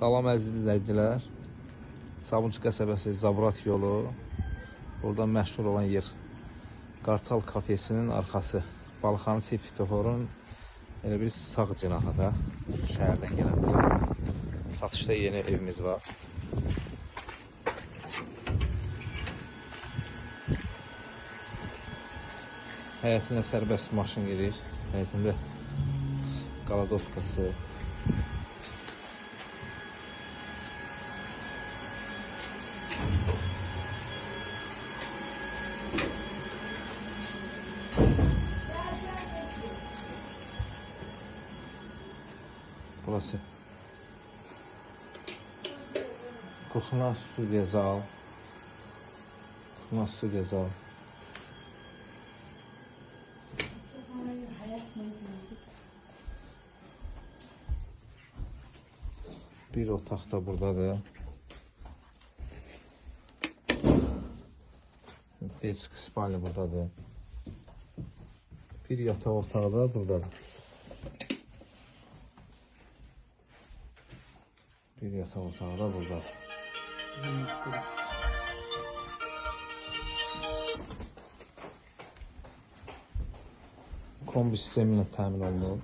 Salam əziz izləyicilər. Sabunçu qəsəbəsi Zabrat yolu. Burada məşhur olan yer Qartal kafesinin arxası. Balıqxanı Sifitoforun elə bir sağ cinahında şəhərdən gələndə. Satışda yeni evimiz var. Həyətində sərbəst maşın gedir. Həyətində qaladoskası, burası. Kuchna Studio Zal. Kuchna Studio Zal. Bir otak da buradadır. Eski spalya buradadır. Bir yatak otağı da buradadır. Bir yataq otağı da buradadır. Kombi sistemi ilə təmin olunub.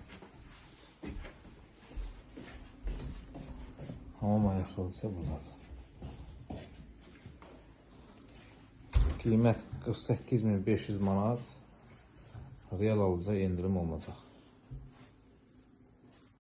Hamam ayaqqabı isə buradadır. Qiymət 48500 manat. Real alıcıya endirim olunacaq.